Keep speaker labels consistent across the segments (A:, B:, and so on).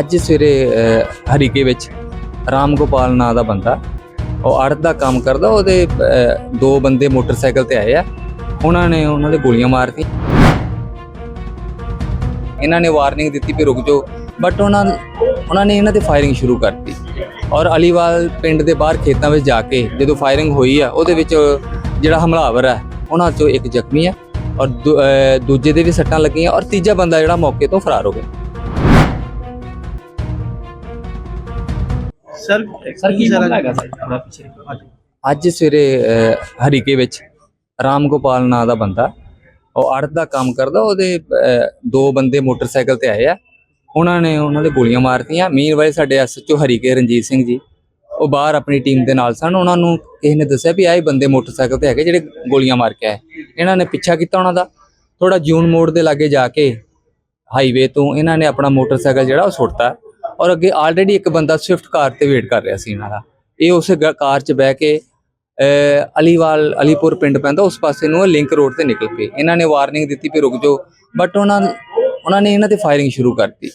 A: ਅੱਜ ਸਵੇਰੇ ਹਰੀਕੇ ਵਿੱਚ ਰਾਮ ਗੋਪਾਲ ਨਾਂ ਦਾ ਬੰਦਾ, ਉਹ ਅੜਤ ਦਾ ਕੰਮ ਕਰਦਾ, ਉਹਦੇ ਦੋ ਬੰਦੇ ਮੋਟਰਸਾਈਕਲ ਤੇ ਆਏ ਆ। ਉਹਨਾਂ ਨੇ ਉਹਨਾਂ ਦੇ ਗੋਲੀਆਂ ਮਾਰਤੀ ਇਹਨਾਂ ਨੇ ਵਾਰਨਿੰਗ ਦਿੱਤੀ ਵੀ ਰੁਕ ਜਾਓ ਬਟ ਉਹਨਾਂ ਉਹਨਾਂ ਨੇ ਇਹਨਾਂ ਤੇ ਫਾਇਰਿੰਗ ਸ਼ੁਰੂ ਕਰਤੀ। ਔਰ ਅਲੀਵਾਲ ਪਿੰਡ ਦੇ ਬਾਹਰ ਖੇਤਾਂ ਵਿੱਚ ਜਾ ਕੇ ਜਦੋਂ ਫਾਇਰਿੰਗ ਹੋਈ ਆ, ਉਹਦੇ ਵਿੱਚ ਜਿਹੜਾ ਹਮਲਾਵਰ ਹੈ ਉਹਨਾਂ ਚੋਂ ਇੱਕ ਜ਼ਖਮੀ ਹੈ ਔਰ ਦੂ- ਦੂਜੇ ਦੇ ਵੀ ਸੱਟਾਂ ਲੱਗੀਆਂ ਔਰ ਤੀਜਾ ਬੰਦਾ ਜਿਹੜਾ ਮੌਕੇ ਤੋਂ ਫਰਾਰ ਹੋ ਗਿਆ।
B: ਸਰ
C: ਸਰ ਕੀ ਮਾਮਲਾ ਹੈਗਾ ਸਰ? ਥੋੜਾ ਪਿੱਛੇ?
A: ਅੱਜ ਸਵੇਰੇ ਅਹ, ਹਰੀਕੇ ਵਿੱਚ ਰਾਮ ਗੋਪਾਲ ਨਾਂ ਦਾ ਬੰਦਾ ਉਹ ਅੜਤ ਦਾ ਕੰਮ ਕਰਦਾ ਉਹਦੇ ਅਹ, ਦੋ ਬੰਦੇ ਮੋਟਰਸਾਈਕਲ ਤੇ ਆਏ ਆ। ਉਹਨਾਂ ਨੇ ਉਹਨਾਂ ਦੇ ਗੋਲੀਆਂ ਮਾਰਤੀਆਂ। ਮੀਨਵਾਈਲ ਸਾਡੇ ਐਸਐਚਓ ਹਰੀਕੇ ਰਣਜੀਤ ਸਿੰਘ ਜੀ ਉਹ ਬਾਹਰ ਆਪਣੀ ਟੀਮ ਦੇ ਨਾਲ ਸਨ। ਉਹਨਾਂ ਨੂੰ ਕਿਸੇ ਨੇ ਦੱਸਿਆ ਵੀ ਆਹ ਬੰਦੇ ਮੋਟਰਸਾਈਕਲ ਤੇ ਹੈਗੇ ਜਿਹੜੇ ਗੋਲੀਆਂ ਮਾਰ ਕੇ ਆਏ। ਇਹਨਾਂ ਨੇ ਪਿੱਛਾ ਕੀਤਾ ਉਹਨਾਂ ਦਾ। ਥੋੜਾ ਜੂਨ ਮੋੜ ਦੇ ਲਾਗੇ ਜਾ ਕੇ ਹਾਈਵੇ ਤੋਂ ਇਹਨਾਂ ਨੇ ਆਪਣਾ ਮੋਟਰਸਾਈਕਲ ਜਿਹੜਾ ਉਹ ਸੁੱਟਤਾ। ਔਰ ਅੱਗੇ ਆਲਰੇਡੀ ਇੱਕ ਬੰਦਾ ਸਵਿਫਟ ਕਾਰ ਤੇ ਵੇਟ ਕਰ ਰਿਹਾ ਸੀ ਇਹਨਾਂ ਦਾ। ਇਹ ਉਸੇ ਕਾਰ 'ਚ ਬਹਿ ਕੇ ਅਲੀਵਾਲ ਅਲੀਪੁਰ ਪਿੰਡ ਪੈਂਦਾ ਉਸ ਪਾਸੇ ਨੂੰ ਲਿੰਕ ਰੋਡ ਤੇ ਨਿਕਲ ਪਏ। ਇਹਨਾਂ ਨੇ ਵਾਰਨਿੰਗ ਦਿੱਤੀ ਵੀ ਰੁਕ ਜਾਓ। ਬਟ ਉਹਨਾਂ ਉਹਨਾਂ ਨੇ ਇਹਨਾਂ ਤੇ ਫਾਇਰਿੰਗ ਸ਼ੁਰੂ ਕਰਤੀ।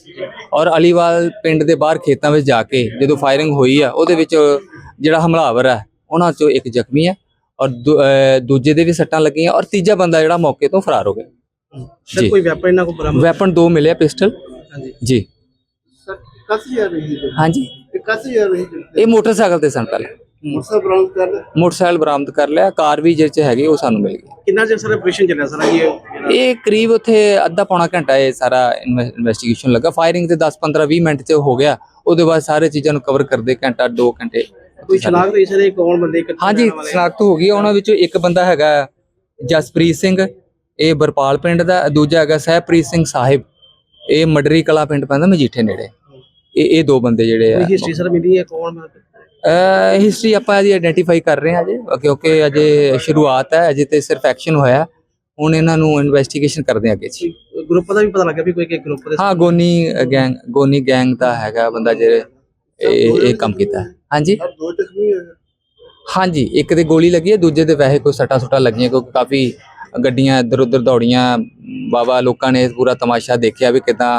A: ਔਰ ਅਲੀਵਾਲ ਪਿੰਡ ਦੇ ਬਾਹਰ ਖੇਤਾਂ ਵਿੱਚ ਜਾ ਕੇ ਜਦੋਂ ਫਾਇਰਿੰਗ ਹੋਈ ਆ ਉਹਦੇ ਵਿੱਚ ਜਿਹੜਾ ਹਮਲਾਵਰ ਹੈ ਉਹਨਾਂ ਚੋਂ ਇੱਕ ਜ਼ਖਮੀ ਹੈ ਔਰ ਦੂਜੇ ਦੇ ਵੀ ਸੱਟਾਂ ਲੱਗੀਆਂ ਔਰ ਤੀਜਾ ਬੰਦਾ ਜਿਹੜਾ ਮੌਕੇ ਤੋਂ ਫਰਾਰ ਹੋ ਗਿਆ।
B: ਸਰ। ਕੋਈ ਵੈਪਨ ਇਹਨਾਂ ਕੋ ਬਰਾਮਦ
A: ਵੈਪਨ ਦੋ ਮਿਲਿਆ ਪਿਸਟਲ
B: ਹਾਂਜੀ।
A: ਜੀ। ਹਾਂਜੀ।
D: ਇਹ
A: ਮੋਟਰਸਾਈਕਲ ਤੇ ਸਨ ਪਹਿਲੇ।
D: ਕਰ ਲਿਆ।
A: ਮੋਟਰਸਾਈਕਲ ਬਰਾਮਦ ਕਰ ਲਿਆ। ਕਾਰ ਵੀ ਜਿਹਦੇ ਚ ਹੈਗੀ ਉਹ ਸਾਨੂੰ ਮਿਲ ਗਈ।
B: ਕਿੰਨਾ ਚਿਰ ਸਰ ਆਪਰੇਸ਼ਨ ਚੱਲਿਆ ਸਰ ਇਹ?
A: ਇਹ ਕਰੀਬ ਉੱਥੇ ਅੱਧਾ ਪੌਣਾ ਘੰਟਾ ਇਹ ਸਾਰਾ ਇਨਵੈਸਟੀਗੇਸ਼ਨ ਲੱਗਾ। ਫਾਇਰਿੰਗ ਤੇ 10 15 20 ਮਿੰਟ ਚ ਹੋ ਗਿਆ। ਉਹਦੇ ਬਾਅਦ ਸਾਰੇ ਚੀਜ਼ਾਂ ਨੂੰ ਕਵਰ ਕਰਦੇ ਘੰਟਾ 2 ਘੰਟੇ।
B: ਕੋਈ ਸ਼ਨਾਖਤ ਹੋਈ ਸਰ ਇਹ ਕੌਣ ਬੰਦੇ ਕਿੱਥੇ
A: ਹਾਂਜੀ
B: ਰਹਿਣ ਵਾਲੇ?
A: ਸ਼ਨਾਖਤ ਹੋ ਗਈ। ਹੈ। ਉਹਨਾਂ ਵਿੱਚੋਂ ਇੱਕ ਬੰਦਾ ਹੈਗਾ ਜਸਪ੍ਰੀਤ ਸਿੰਘ। ਇਹ ਬਰਪਾਲ ਪਿੰਡ ਦਾ। ਦੂਜਾ ਹੈਗਾ ਸਹਿਬਪ੍ਰੀਤ ਸਿੰਘ ਸਾਹਿਬ। ਇਹ ਮਡਰੀ ਕਲਾ ਪਿੰਡ ਪੈਂਦਾ ਮਜੀਠੇ ਨੇੜੇ। ਇਹ ਇਹ ਦੋ ਬੰਦੇ ਜਿਹੜੇ ਆ।
B: ਹਿਸਟਰੀ ਸਰ ਮਿਲੀ ਹੈ ਕੌਣ
A: ਹਿਸਟਰੀ ਆਪਾਂ ਇਹਦੀ ਆਇਡੈਂਟੀਫਾਈ ਕਰ ਰਹੇ ਹਾਂ ਅਜੇ ਕਿਉਂਕਿ ਅਜੇ ਸ਼ੁਰੂਆਤ ਹੈ ਅਜੇ ਤੇ ਸਿਰਫ ਐਕਸ਼ਨ ਹੋਇਆ ਹੁਣ ਇਹਨਾਂ ਨੂੰ ਇਨਵੈਸਟੀਗੇਸ਼ਨ ਕਰਦੇ ਹਾਂ ਅੱਗੇ ਜੀ।
B: ਗਰੁੱਪ ਦਾ ਵੀ ਪਤਾ ਲੱਗਾ ਵੀ ਕੋਈ ਕਿ ਗਰੁੱਪ ਦੇ
A: ਹਾਂ ਗੋਨੀ ਗੈਂਗ ਗੋਨੀ ਗੈਂਗ ਦਾ ਹੈਗਾ ਬੰਦਾ ਜਿਹੜੇ ਇਹ ਇਹ ਕੰਮ ਕੀਤਾ। ਹਾਂਜੀ।
D: ਸਰ ਦੋ ਜ਼ਖਮੀ ਹੋਏ।
A: ਹਾਂਜੀ ਇੱਕ ਤੇ ਗੋਲੀ ਲੱਗੀ ਹੈ ਦੂਜੇ ਤੇ ਵੈਸੇ ਕੋਈ ਸੱਟਾ ਸੁੱਟਾਂ ਲੱਗੀਆਂ ਕਿਉਂਕਿ ਕਾਫੀ ਗੱਡੀਆਂ ਇੱਧਰ ਉੱਧਰ ਦੌੜੀਆਂ। ਬਾਬਾ ਲੋਕਾਂ ਨੇ ਪੂਰਾ ਤਮਾਸ਼ਾ ਦੇਖਿਆ ਵੀ ਕਿਦਾਂ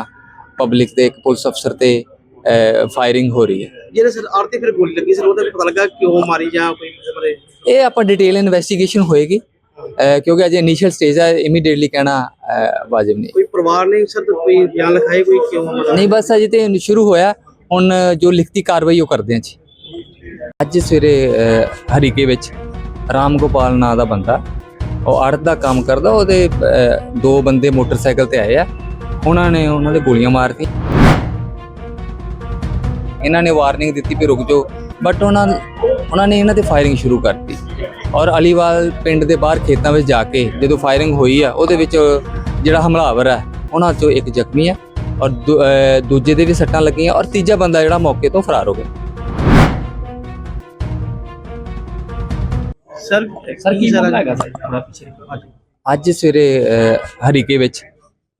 A: ਪਬਲਿਕ ਤੇ ਇੱਕ ਪੁਲਿਸ ਅਫਸਰ ਤੇ ਫਾਇਰਿੰਗ ਹੋ ਰਹੀ ਹੈ।
B: ਜਿਹੜੇ ਸਰ ਆਰਤੀ ਫਿਰ ਗੋਲੀ ਲੱਗੀ ਸਰ ਉਹਦਾ ਪਤਾ ਲੱਗਾ ਕਿਉਂ ਮਾਰੀ ਜਾਂ ਕੋਈ ਕਿਸੇ ਬਾਰੇ
A: ਇਹ ਆਪਾਂ ਡਿਟੇਲ ਇਨਵੈਸਟੀਗੇਸ਼ਨ ਹੋਏਗੀ। ਕਿਉਂਕਿ ਅਜੇ ਇਨੀਸ਼ੀਅਲ ਸਟੇਜ ਹੈ ਇਮੀਡੀਏਟਲੀ ਕਹਿਣਾ ਵਾਜਿਬ ਨਹੀਂ।
B: ਕੋਈ ਪਰਿਵਾਰ ਨੇ ਸਰ ਕੋਈ ਬਿਆਨ ਲਿਖਾਏ ਕੋਈ ਕਿਉਂ
A: ਨਹੀਂ ਬਸ ਅਜੇ ਤੇ ਸ਼ੁਰੂ ਹੋਇਆ। ਹੁਣ ਜੋ ਲਿਖਤੀ ਕਾਰਵਾਈ ਉਹ ਕਰਦੇ ਹਾਂ ਜੀ। ਅੱਜ ਸਵੇਰੇ ਹਰੀਕੇ ਵਿੱਚ ਰਾਮ ਗੋਪਾਲ ਨਾਂ ਦਾ ਬੰਦਾ ਉਹ ਅੜਤ ਦਾ ਕੰਮ ਕਰਦਾ ਉਹਦੇ ਦੋ ਬੰਦੇ ਮੋਟਰਸਾਈਕਲ ਤੇ ਆਏ ਆ। ਉਹਨਾਂ ਨੇ ਉਹਨਾਂ ਦੇ ਗੋਲੀਆਂ ਮਾਰਤੀਆਂ ਇਹਨਾਂ ਨੇ ਵਾਰਨਿੰਗ ਦਿੱਤੀ ਵੀ ਰੁਕ ਜਾਓ। ਬਟ ਉਹਨਾਂ ਉਹਨਾਂ ਨੇ ਇਹਨਾਂ ਤੇ ਫਾਇਰਿੰਗ ਸ਼ੁਰੂ ਕਰਤੀ। ਔਰ ਅਲੀਵਾਲ ਪਿੰਡ ਦੇ ਬਾਹਰ ਖੇਤਾਂ ਵਿੱਚ ਜਾ ਕੇ ਜਦੋਂ ਫਾਇਰਿੰਗ ਹੋਈ ਆ ਉਹਦੇ ਵਿੱਚ ਜਿਹੜਾ ਹਮਲਾਵਰ ਹੈ ਉਹਨਾਂ ਚੋਂ ਇੱਕ ਜ਼ਖਮੀ ਹੈ ਔਰ ਦੂਜੇ ਦੇ ਵੀ ਸੱਟਾਂ ਲੱਗੀਆਂ ਔਰ ਤੀਜਾ ਬੰਦਾ ਜਿਹੜਾ ਮੌਕੇ ਤੋਂ ਫਰਾਰ ਹੋ ਗਿਆ।
B: ਸਰ
C: ਸਰ ਕੀ ਮਾਮਲਾ ਹੈਗਾ ਸਰ? ਥੋੜਾ ਪਿੱਛੇ
A: ਅੱਜ ਸਵੇਰੇ ਹਰੀਕੇ ਵਿੱਚ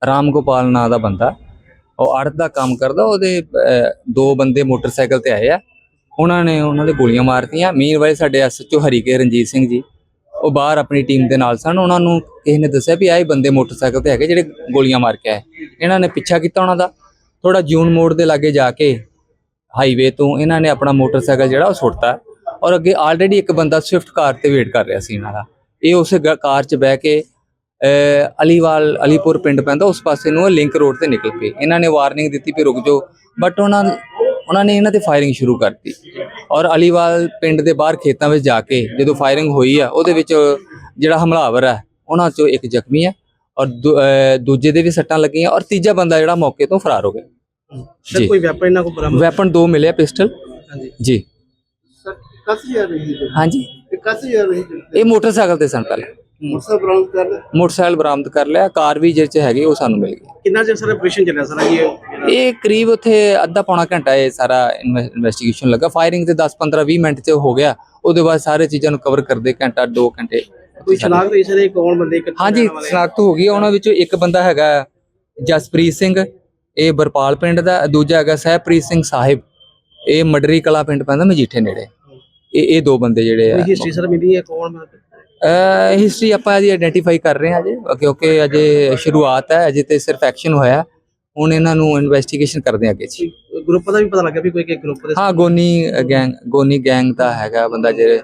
A: ਰਾਮ ਗੋਪਾਲ ਨਾਂ ਦਾ ਬੰਦਾ ਉਹ ਅੜਤ ਦਾ ਕੰਮ ਕਰਦਾ, ਉਹਦੇ ਦੋ ਬੰਦੇ ਮੋਟਰਸਾਈਕਲ ਤੇ ਆਏ ਆ। ਉਹਨਾਂ ਨੇ ਉਹਨਾਂ ਦੇ ਗੋਲੀਆਂ ਮਾਰਤੀਆਂ। ਮੀਨਵਾਈਲ ਸਾਡੇ ਐਸਐਚਓ ਹਰੀਕੇ ਰਣਜੀਤ ਸਿੰਘ ਜੀ, ਉਹ ਬਾਹਰ ਆਪਣੀ ਟੀਮ ਦੇ ਨਾਲ ਸਨ। ਉਹਨਾਂ ਨੂੰ ਕਿਸੇ ਨੇ ਦੱਸਿਆ ਵੀ ਆਹ ਬੰਦੇ ਮੋਟਰਸਾਈਕਲ ਤੇ ਹੈਗੇ ਜਿਹੜੇ ਗੋਲੀਆਂ ਮਾਰ ਕੇ ਆਏ। ਇਹਨਾਂ ਨੇ ਪਿੱਛਾ ਕੀਤਾ ਉਹਨਾਂ ਦਾ। ਥੋੜਾ ਜੂਨ ਮੋੜ ਦੇ ਲਾਗੇ ਜਾ ਕੇ ਹਾਈਵੇ ਤੋਂ ਇਹਨਾਂ ਨੇ ਆਪਣਾ ਮੋਟਰਸਾਈਕਲ ਜਿਹੜਾ ਉਹ ਸੁੱਟਤਾ। ਔਰ ਅੱਗੇ ਆਲਰੇਡੀ ਇੱਕ ਬੰਦਾ ਸਵਿਫਟ ਕਾਰ ਤੇ ਵੇਟ ਕਰ ਰਿਹਾ ਸੀ ਇਹਨਾਂ ਦਾ। ਇਹ ਉਸੇ ਕਾਰ 'ਚ ਬਹਿ ਕੇ ਅਲੀਵਾਲ ਅਲੀਪੁਰ ਪਿੰਡ ਪੈਂਦਾ ਉਸ ਪਾਸੇ ਨੂੰ ਲਿੰਕ ਰੋਡ ਤੇ ਨਿਕਲ ਪਏ ਇਹਨਾਂ ਨੇ ਵਾਰਨਿੰਗ ਦਿੱਤੀ ਵੀ ਰੁਕ ਜਾਓ ਬਟ ਉਹਨਾਂ ਉਹਨਾਂ ਨੇ ਇਹਨਾਂ ਤੇ ਫਾਇਰਿੰਗ ਸ਼ੁਰੂ ਕਰਤੀ। ਔਰ ਅਲੀਵਾਲ ਪਿੰਡ ਦੇ ਬਾਹਰ ਖੇਤਾਂ ਵਿੱਚ ਜਾ ਕੇ ਜਦੋਂ ਫਾਇਰਿੰਗ ਹੋਈ ਆ ਉਹਦੇ ਵਿੱਚ ਜਿਹੜਾ ਹਮਲਾਵਰ ਹੈ ਉਹਨਾਂ ਚੋਂ ਇੱਕ ਜ਼ਖਮੀ ਹੈ ਔਰ ਦੂਜੇ ਦੇ ਵੀ ਸੱਟਾਂ ਲੱਗੀਆਂ ਔਰ ਤੀਜਾ ਬੰਦਾ ਜਿਹੜਾ ਮੌਕੇ ਤੋਂ ਫਰਾਰ ਹੋ ਗਿਆ।
B: ਸਰ। ਕੋਈ ਵੈਪਨ ਇਹਨਾਂ ਕੋ ਬਰਾਮਦ?
A: ਵੈਪਨ ਦੋ ਮਿਲਿਆ ਪਿਸਟਲ
B: ਹਾਂਜੀ।
A: ਜੀ।
D: ਸਰ ਕਸ ਜਾ ਰਹੀ ਹੈ?
A: ਹਾਂਜੀ।
D: ਇਹ ਕਸ ਜਾ ਰਹੀ ਹੈ?
A: ਇਹ ਮੋਟਰਸਾਈਕਲ ਤੇ ਸਨ ਪਹਿਲੇ।
D: ਮੁਰਸਾ ਬਰਾਮਦ ਕਰ ਲਿਆ।
A: ਮੋਟਰਸਾਈਕਲ ਬਰਾਮਦ ਕਰ ਲਿਆ ਕਾਰ ਵੀ ਜਿਹਦੇ ਚ ਹੈਗੀ ਉਹ ਸਾਨੂੰ ਮਿਲ ਗਈ।
B: ਕਿੰਨਾ ਚਿਰ ਸਰ ਆਪਰੇਸ਼ਨ ਚੱਲਿਆ ਸਰ ਇਹ?
A: ਇਹ ਕਰੀਬ ਉੱਥੇ ਅੱਧਾ ਪੌਣਾ ਘੰਟਾ ਇਹ ਸਾਰਾ ਇਨਵੈਸਟੀਗੇਸ਼ਨ ਲੱਗਾ। ਫਾਇਰਿੰਗ ਤੇ 10 15 20 ਮਿੰਟ ਚ ਹੋ ਗਿਆ। ਉਹਦੇ ਬਾਅਦ ਸਾਰੇ ਚੀਜ਼ਾਂ ਨੂੰ ਕਵਰ ਕਰਦੇ ਘੰਟਾ 2 ਘੰਟੇ।
B: ਕੋਈ ਸ਼ਨਾਖਤ ਹੋਈ ਸਰ ਇਹ ਕੌਣ ਬੰਦੇ
A: ਹਾਂਜੀ? ਸ਼ਨਾਖਤ ਹੋ ਗਈ। ਉਹਨਾਂ ਵਿੱਚੋਂ ਇੱਕ ਬੰਦਾ ਹੈਗਾ ਜਸਪ੍ਰੀਤ ਸਿੰਘ। ਇਹ ਬਰਪਾਲ ਪਿੰਡ ਦਾ। ਦੂਜਾ ਹੈਗਾ ਸਹਿਬਪ੍ਰੀਤ ਸਿੰਘ ਸਾਹਿਬ। ਇਹ ਮਡਰੀ ਕਲਾ ਪਿੰਡ ਪੈਂਦਾ ਮਜੀਠੇ ਨੇੜੇ। ਇਹ ਇਹ ਦੋ ਬੰਦੇ ਜਿਹੜੇ ਆ
B: ਹਿਸਟਰੀ ਸਰ ਮਿਲੀ ਹੈ ਕੌਣ
A: ਹਿਸਟਰੀ ਆਪਾਂ ਅਜੇ ਆਇਡੈਂਟੀਫਾਈ ਕਰ ਰਹੇ ਹਾਂ ਅਜੇ ਕਿਉਂਕਿ ਅਜੇ ਸ਼ੁਰੂਆਤ ਹੈ ਅਜੇ ਤੇ ਸਿਰਫ ਐਕਸ਼ਨ ਹੋਇਆ। ਹੁਣ ਇਹਨਾਂ ਨੂੰ ਇਨਵੈਸਟੀਗੇਸ਼ਨ ਕਰਦੇ ਅੱਗੇ ਜੀ।
B: ਗਰੁੱਪ ਦਾ ਵੀ ਪਤਾ ਲੱਗਿਆ ਵੀ ਕੋਈ ਇੱਕ ਗਰੁੱਪ ਦੇ
A: ਹਾਂ ਗੋਨੀ ਗੈਂਗ ਗੋਨੀ ਗੈਂਗ ਦਾ ਹੈਗਾ ਬੰਦਾ ਜਿਹੜੇ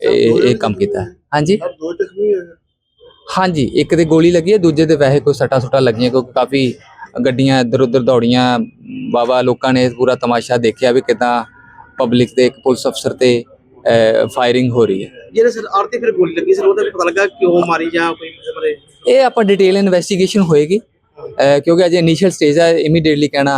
A: ਇਹ ਕੰਮ ਕੀਤਾ। ਹਾਂਜੀ? ਹਾਂਜੀ ਇੱਕ ਤੇ ਗੋਲੀ ਲੱਗੀ ਹੈ ਦੂਜੇ ਤੇ ਵੈਸੇ ਕੋਈ ਸੱਟਾ ਸੁੱਟਾ ਲੱਗੀਆਂ ਕਿਉਂਕਿ ਕਾਫੀ ਗੱਡੀਆਂ ਇੱਧਰ ਉੱਧਰ ਦੌੜੀਆਂ। ਬਾਬਾ ਲੋਕਾਂ ਨੇ ਪੂਰਾ ਤਮਾਸ਼ਾ ਦੇਖਿਆ ਵੀ ਕਿਦਾਂ ਪਬਲਿਕ ਤੇ ਇੱਕ ਪੁਲਿਸ ਅਫਸਰ ਤੇ ਫਾਇਰਿੰਗ ਹੋ ਰਹੀ ਹੈ।
B: ਜਿਹੜੇ ਸਰ ਆਰਤੀ ਫਿਰ ਗੋਲੀ ਲੱਗੀ ਸਰ ਉਹਦਾ ਵੀ ਪਤਾ ਲੱਗਾ ਕਿਉਂ ਮਾਰੀ ਜਾਂ ਕੋਈ ਕਿਸੇ ਬਾਰੇ?
A: ਇਹ ਆਪਾਂ ਡਿਟੇਲ ਇਨਵੈਸਟੀਗੇਸ਼ਨ ਹੋਏਗੀ। ਕਿਉਂਕਿ ਅਜੇ ਇਨੀਸ਼ੀਅਲ ਸਟੇਜ ਹੈ ਇਮੀਡੀਏਟਲੀ ਕਹਿਣਾ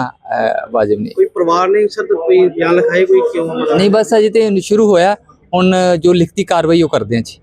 A: ਵਾਜਿਬ ਨਹੀਂ।
B: ਕੋਈ ਪਰਿਵਾਰ ਨੇ ਸਰ ਕੋਈ ਬਿਆਨ ਲਿਖਾਏ ਕੋਈ ਕਿਉਂ
A: ਨਹੀਂ ਬਸ ਅਜੇ ਤੇ ਸ਼ੁਰੂ ਹੋਇਆ। ਹੁਣ ਜੋ ਲਿਖਤੀ ਕਾਰਵਾਈ ਉਹ ਕਰਦੇ ਹਾਂ ਜੀ।